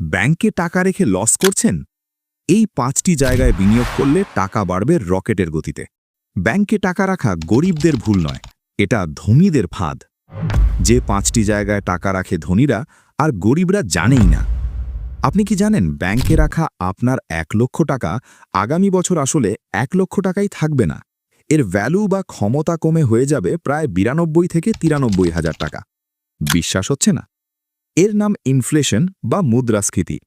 ব্যাংকে টাকা রেখে লস করছেন? এই পাঁচটি জায়গায় বিনিয়োগ করলে টাকা বাড়বে রকেটের গতিতে। ব্যাংকে টাকা রাখা গরিবদের ভুল নয়, এটা ধনীদের ফাঁদ। যে পাঁচটি জায়গায় টাকা রাখে ধনীরা, আর গরিবরা জানেই না। আপনি কি জানেন ব্যাংকে রাখা আপনার এক লক্ষ টাকা আগামী বছর আসলে এক লক্ষ টাকাই থাকবে না? এর ভ্যালু বা ক্ষমতা কমে হয়ে যাবে প্রায় বিরানব্বই থেকে তিরানব্বই হাজার টাকা। বিশ্বাস হচ্ছে না? এর নাম ইনফ্লেশন বা মুদ্রাস্ফীতি।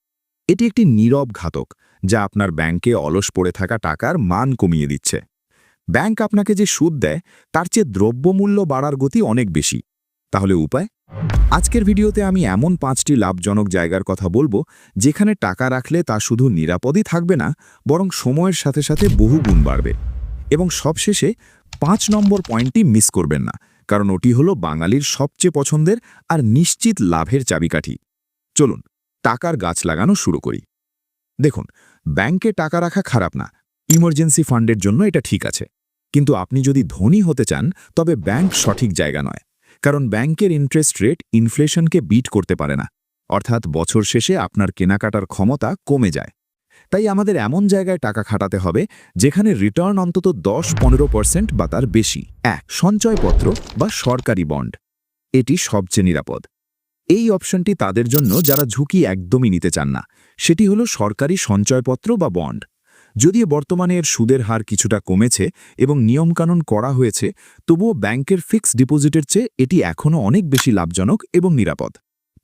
এটি একটি নীরব ঘাতক, যা আপনার ব্যাংকে অলস পড়ে থাকা টাকার মান কমিয়ে দিচ্ছে। ব্যাংক আপনাকে যে সুদ দেয়, তার চেয়ে দ্রব্যমূল্য বাড়ার গতি অনেক বেশি। তাহলে উপায়? আজকের ভিডিওতে আমি এমন পাঁচটি লাভজনক জায়গার কথা বলব, যেখানে টাকা রাখলে তা শুধু নিরাপদই থাকবে না, বরং সময়ের সাথে সাথে বহু গুণ বাড়বে। এবং সবশেষে পাঁচ নম্বর পয়েন্টটি মিস করবেন না কারণ ওটি হলো বাঙালির সবচেয়ে পছন্দের আর নিশ্চিত লাভের চাবিকাঠি। চলুন, টাকার গাছ লাগানো শুরু করি। দেখুন, ব্যাংকে টাকা রাখা খারাপ না। ইমার্জেন্সি ফান্ডের জন্য এটা ঠিক আছে। কিন্তু আপনি যদি ধনী হতে চান, তবে ব্যাংক সঠিক জায়গা নয়। কারণ ব্যাংকের ইন্টারেস্ট রেট ইনফ্লেশনকে বিট করতে পারে না। অর্থাৎ বছর শেষে আপনার কেনাকাটার ক্ষমতা কমে যায়। তাই আমাদের এমন জায়গায় টাকা খাটাতে হবে যেখানে রিটার্ন অন্তত দশ পনেরো পার্সেন্ট বা তার বেশি। এক, সঞ্চয়পত্র বা সরকারি বন্ড এটি সবচেয়ে নিরাপদ। এই অপশনটি তাদের জন্য যারা ঝুঁকি একদমই নিতে চান না, সেটি হলো সরকারি সঞ্চয়পত্র বা বন্ড যদিও বর্তমানে এর সুদের হার কিছুটা কমেছে এবং নিয়মকানুন করা হয়েছে, তবুও ব্যাংকের ফিক্সড ডিপোজিটের চেয়ে এটি এখনও অনেক বেশি লাভজনক এবং নিরাপদ।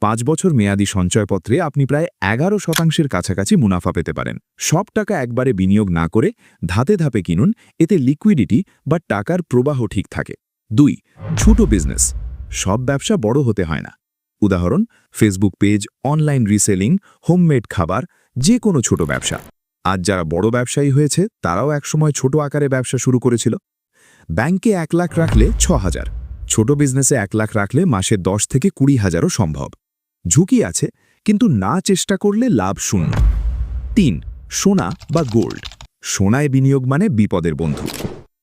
পাঁচ বছর মেয়াদী সঞ্চয়পত্রে আপনি প্রায় এগারো শতাংশের কাছাকাছি মুনাফা পেতে পারেন। সব টাকা একবারে বিনিয়োগ না করে ধাপে ধাপে কিনুন, এতে লিকুইডিটি বা টাকার প্রবাহ ঠিক থাকে। দুই, ছোট বিজনেস। সব ব্যবসা বড় হতে হয় না। উদাহরণ, Facebook page, online reselling, homemade খাবার যে কোনো ছোট ব্যবসা। আজ যারা বড় ব্যবসায়ী হয়েছে, তারাও একসময় ছোট আকারে ব্যবসা শুরু করেছিল। ব্যাংকে এক লাখ রাখলে ছ হাজার। ছোট বিজনেসে এক লাখ রাখলে মাসে দশ থেকে কুড়ি হাজারও সম্ভব। ঝুঁকি আছে, কিন্তু না চেষ্টা করলে লাভ শূন্য। তিন, সোনা বা গোল্ড। সোনায় বিনিয়োগ মানে বিপদের বন্ধু।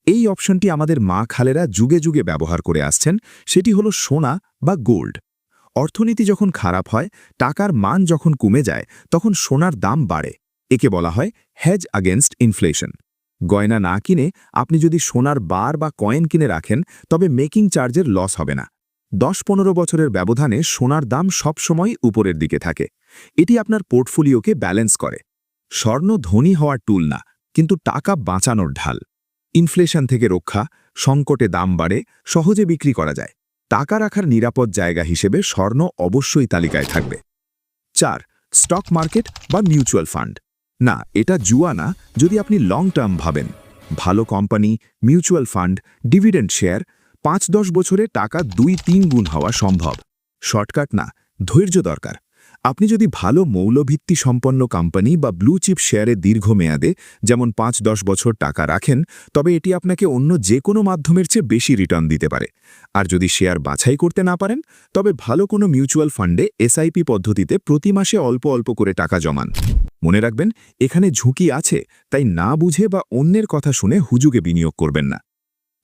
এই অপশনটি আমাদের মা খালেরা যুগে যুগে ব্যবহার করে আসছেন, সেটি হলো সোনা বা গোল্ড। অর্থনীতি যখন খারাপ হয়, টাকার মান যখন কমে যায়, তখন সোনার দাম বাড়ে। একে বলা হয় হেজ আগেনস্ট ইনফ্লেশন গয়না না কিনে আপনি যদি সোনার বার বা কয়েন কিনে রাখেন, তবে মেকিং চার্জের লস হবে না। দশ পনেরো বছরের ব্যবধানে সোনার দাম সবসময় উপরের দিকে থাকে। এটি আপনার পোর্টফোলিওকে ব্যালেন্স করে। স্বর্ণ ধনী হওয়ার টুল না, কিন্তু টাকা বাঁচানোর ঢাল। ইনফ্লেশন থেকে রক্ষা, সংকটে দাম বাড়ে, সহজে বিক্রি করা যায়। টাকা রাখার নিরাপদ জায়গা হিসেবে স্বর্ণ অবশ্যই তালিকায় থাকবে। চার, স্টক মার্কেট বা মিউচুয়াল ফান্ড। না, এটা জুয়া না, যদি আপনি লং টার্ম ভাবেন। ভালো company, mutual fund, dividend share পাঁচ দশ বছরে টাকা দুই তিন গুণ হওয়া সম্ভব। শর্টকাট না, ধৈর্য দরকার। আপনি যদি ভালো মৌলভিত্তি সম্পন্ন কোম্পানি বা ব্লু চিপ শেয়ারে দীর্ঘমেয়াদে যেমন পাঁচ দশ বছর টাকা রাখেন, তবে এটি আপনাকে অন্য যে কোনো মাধ্যমের চেয়ে বেশি রিটার্ন দিতে পারে। আর যদি শেয়ার বাছাই করতে না পারেন, তবে ভালো কোনো মিউচুয়াল ফান্ডে এসআইপি পদ্ধতিতে প্রতি মাসে অল্প অল্প করে টাকা জমান। মনে রাখবেন, এখানে ঝুঁকি আছে, তাই না বুঝে বা অন্যের কথা শুনে হুজুগে বিনিয়োগ করবেন না।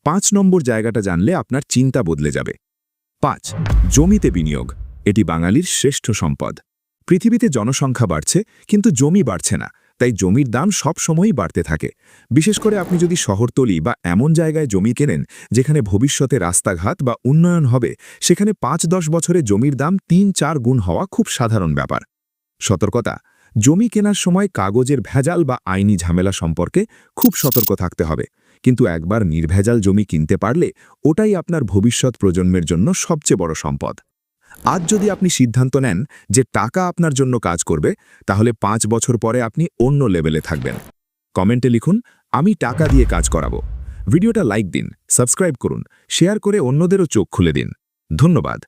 পাঁচ নম্বর জায়গাটা জানলে আপনার চিন্তা বদলে যাবে। পাঁচ, জমিতে বিনিয়োগ। এটি বাঙালির শ্রেষ্ঠ সম্পদ। পৃথিবীতে জনসংখ্যা বাড়ছে, কিন্তু জমি বাড়ছে না, তাই জমির দাম সব সময়ই বাড়তে থাকে। বিশেষ করে আপনি যদি শহরতলি বা এমন জায়গায় জমি কেনেন, যেখানে ভবিষ্যতে রাস্তাঘাট বা উন্নয়ন হবে, সেখানে পাঁচ দশ বছরে জমির দাম তিন চার গুণ হওয়া খুব সাধারণ ব্যাপার। সতর্কতা, জমি কেনার সময় কাগজের ভেজাল বা আইনি ঝামেলা সম্পর্কে খুব সতর্ক থাকতে হবে। কিন্তু একবার নির্ভেজাল জমি কিনতে পারলে ওটাই আপনার ভবিষ্যৎ প্রজন্মের জন্য সবচেয়ে বড় সম্পদ। আজ যদি আপনি সিদ্ধান্ত নেন যে টাকা আপনার জন্য কাজ করবে, তাহলে পাঁচ বছর পরে আপনি অন্য লেভেলে থাকবেন। কমেন্টে লিখুন, আমি টাকা দিয়ে কাজ করাবো। ভিডিওটা লাইক দিন, সাবস্ক্রাইব করুন, শেয়ার করে অন্যদেরও চোখ খুলে দিন। ধন্যবাদ।